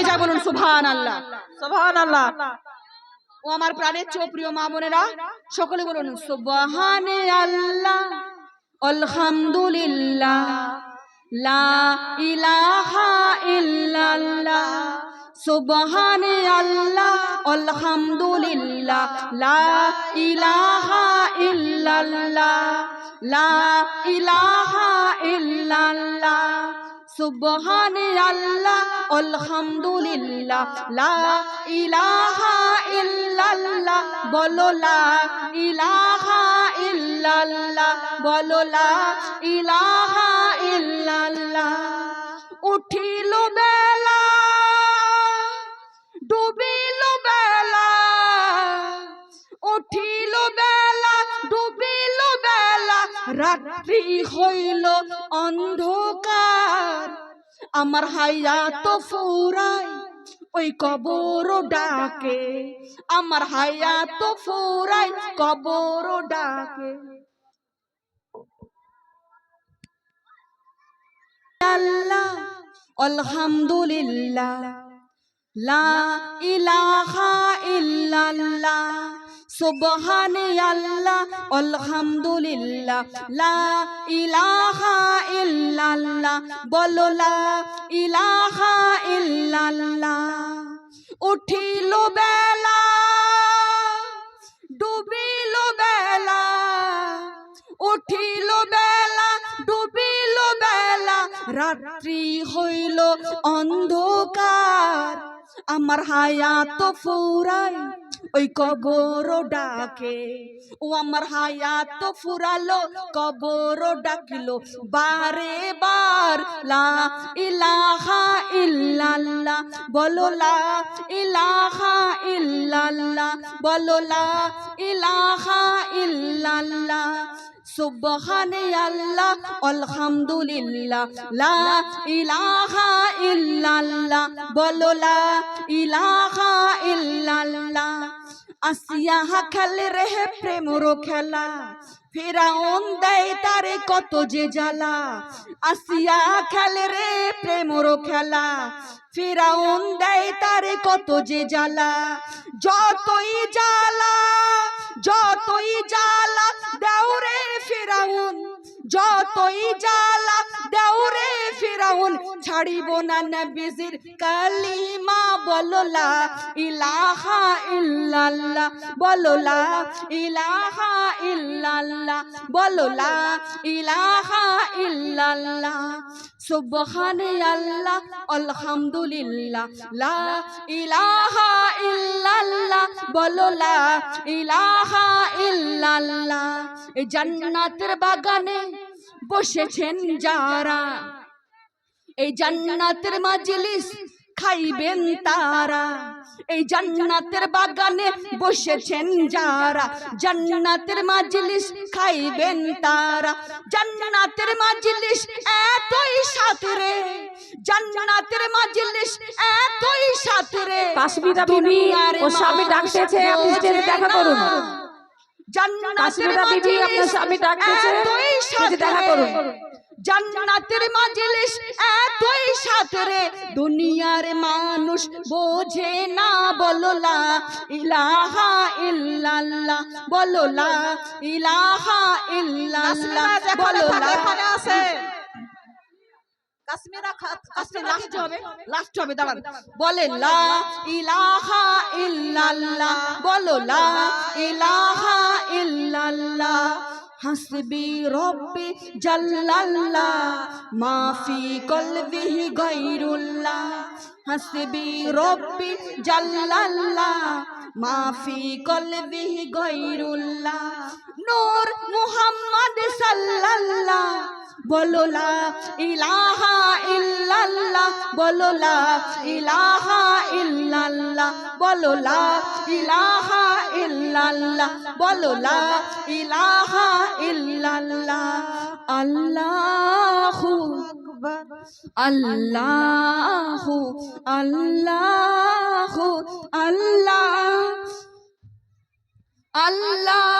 হয়ে যায় বলুন সুবহান আল্লাহ সুবহান আল্লাহ ও আমার প্রাণের চোপ্রিয় মা বোনেরা, সকলে বলুন সুবহান আল্লাহ আলহামদুলিল্লাহ, লা ইলাহা ইল্লাল্লাহ সুবহান আল্লাহ আলহামদুলিল্লাহ, লা ইলাহা ইল্লাল্লাহ, লা ইলাহা ইল্লাল্লাহ সুবহান আল্লাহ, আলহামদুলিল্লাহ, লা ইলাহা ইল্লাল্লাহ, বলো লা ইলাহা ইল্লাল্লাহ, বলো লা ইলাহা ইল্লাল্লাহ। উঠিল বেলা, ডুবিল বেলা, উঠিল বেলা, ডুবিল বেলা রাত্রি হইল অন্ধকার। আমার হায়াত ফুরাই ওই কবর ডাকে। আমার হায়াত ফুরাই কবর ডাকে। আল্লাহ, আলহামদুলিল্লাহ, লা ইলাহা ইল্লাল্লাহ। সুবহান আল্লাহ, আলহামদুলিল্লাহ, লা ইলাহা ইল্লাল্লাহ, বলো লা ইলাহা ইল্লাল্লাহ। উঠিল বেলা, ডুবিল বেলা, উঠিল বেলা, ডুবিল বেলা, রাত্রি হইল অন্ধকার। আমার হায়াত ফুরাই, ওই কবর ডাকে। ও আমার হায়াত ফুরালো কবর ডাকিলো। বারে বার, লা ইলাহা ইল্লাল্লাহ, বলো লা ইলাহা ইল্লাল্লাহ, বলো লা ইলাহা ইল্লাল্লাহ। সুবহান আল্লাহ, আলহামদুলিল্লাহ, লা ইলাহা ইল্লাল্লাহ, বলো লা ইলাহা ইল্লাল্লাহ। আসিয়া খেলে রে প্রেমর খেলা, ফেরাউন দেয় তারে কত যে জ্বালা। আসিয়া খেলে রে প্রেমর খেলা, ফেরাউন দেয় তারে কত যে জ্বালা। যতই জ্বালা যতই জ্বালা দেওরে ফেরাউন, যতই জ্বালা দেওরে ফেরাউন, ছাড়িব না নবীজির কালিমা, বললা ইলাহা ইল্লাল্লাহ, বললা ইলাহা ইল্লাল্লাহ, বললা ইলাহা ইল্লাল্লাহ। সুবহান আল্লাহ, আলহামদুলিল্লাহ, লা ইলাহা ইল্লাল্লাহ, বললা ইলাহা ইল্লাল্লাহ এই জান্নাতের বাগানে বসেছেন যারা। এই জান্নাতের মাজলিস খাইবেন তারা। এই জান্নাতের বাগানে বসেছেন যারা। জান্নাতের মাজলিস খাইবেন তারা। জান্নাতের মাজলিস এতই সাথরে জান্নাতের মাজলিস এতই সাথরে কাশ্মীরা বিবি ও স্বামী ডাকতেছে আপনি দেখা করুন। জান্নাতের মাঝে আপনার স্বামী ডাকতেছে। দেখা করুন। জান্নাতের মাজলিস এতই সাতরে দুনিয়ার মানুষ বোঝে না বললা ইলাহা ইল্লাল্লাহ বললা ইলাহা ইল্লাল্লাহ বললা কাশ্মীরা আজকে লাস্ট হবে। লাস্ট হবে দাঁড়ান। বলেন লা ইলাহা ইল্লাল্লাহ। বলো লা ইলাহা ইল্লাল্লাহ। হাসবি রব্বি জাল্লাল্লাহ। মা ফি কলবিহি গায়রুল্লাহ। হাসবি রব্বি জাল্লাল্লাহ। মা ফি কলবিহি গায়রুল্লাহ। নূর মুহাম্মদ সাল্লাল্লাহ। বলো লা ইলাহা ইল্লাল্লাহ বলো লা ইলাহা ইল্লাল্লাহ বলো লা ইলাহা ইল্লাল্লাহ বলো লা ইলাহা ইল্লাল্লাহ, আল্লাহু আল্লাহু আল্লাহু, আল্লাহ, আল্লাহু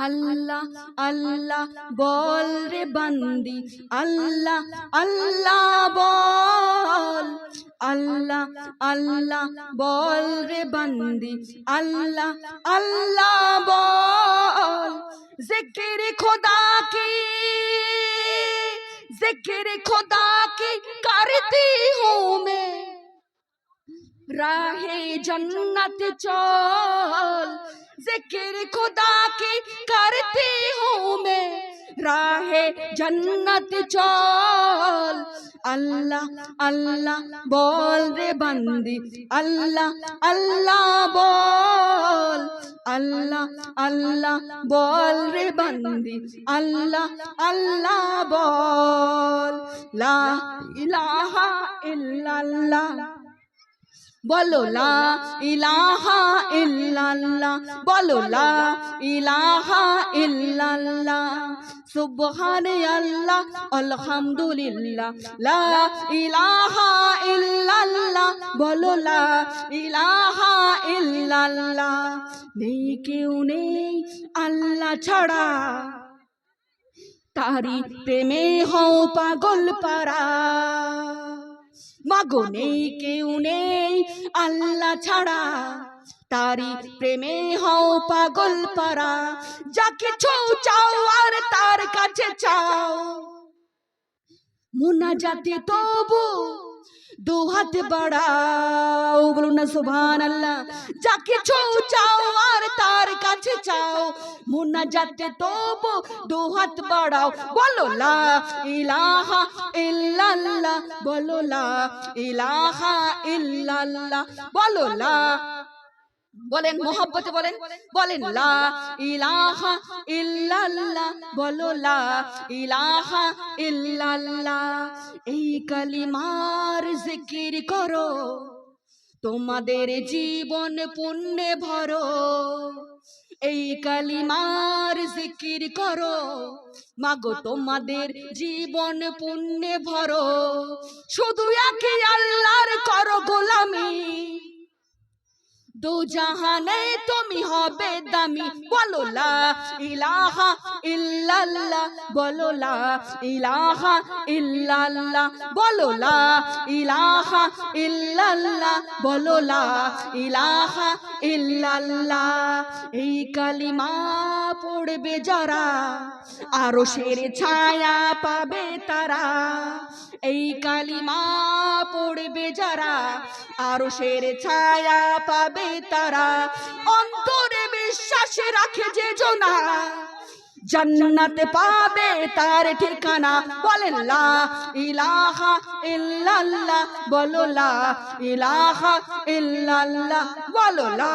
আল্লাহ আল্লাহ বল রে বান্দি। আল্লাহ আল্লাহ বল। আল্লাহ আল্লাহ বল রে বান্দি। আল্লাহ আল্লাহ বল। জিকির খোদা কি? জিকির খোদা কি? করতি হুঁ मैं राहे जन्नत चल जिक्र खुदा की करती हूँ मैं राहे जन्नत चल अल्लाह अल्लाह बोल रे बंदी अल्लाह अल्लाह बोल अल्लाह अल्लाह बोल रे बंदी अल्लाह अल्लाह बोल ला इलाहा इल्लल्लाह বলো লা ইলাহা ইল্লাল্লাহ। বলো লা ইলাহা ইল্লাল্লাহ। সুবহান আল্লাহ আলহামদুলিল্লাহ। লা ইলাহা ইল্লাল্লাহ। বলো লা ইলাহা ইল্লাল্লাহ। নেই কেউ নেই আল্লাহ ছাড়া। তারি প্রেমে হও পাগল পারা মাগো নেই কেউ নেই আল্লাহ ছাড়া। তারি প্রেমে হও পাগল পারা যা কিছু চাও আর তার কাছে চাও। মুনা জাতি তবু দু হাত বাড়াও বলুন না সুবহান আল্লাহ যা কিছু চাও আর তার কাছে চাও। মুনা যাতে তবু দু হাত বাড়াও। বলো লা ইলাহা ইল্লাল্লাহ। বলো লা ইলাহা ইল্লাল্লাহ। বলো লা বলেন মোহব্বতে বলেন? বলেন। লা ইলাহা ইল্লাল্লাহ বলো লা ইলাহা ইল্লাল্লাহ। এই কালিমার জিকির করো তোমাদের জীবন পুণ্যে ভরো এই কালিমার জিকির করো মাগো তোমাদের জীবন পুণ্যে ভরো শুধু একই আল্লাহর করো গোলামি দু জাহানে তুমি হবে দামি বলো লা ইলাহা ইল্লাল্লাহ বলো লা ইলাহা ইল্লাল্লাহ বলো লা ইলাহা ইল্লাল্লাহ বলো লা ইলাহা ইল্লাল্লাহ। এই কালিমা পড়বে যারা, আরও শের ছায়া পাবে তারা। এই কালিমা পড়বে যারা আরও শের ছায়া পাবে তারা। অন্তরে বিশ্বাস রাখে যে জনা, জান্নাতে পাবে তার ঠিকানা। বলেন লা ইলাহা ইল্লাল্লাহ, বলো লা ইলাহা ইল্লাল্লাহ, বলো লা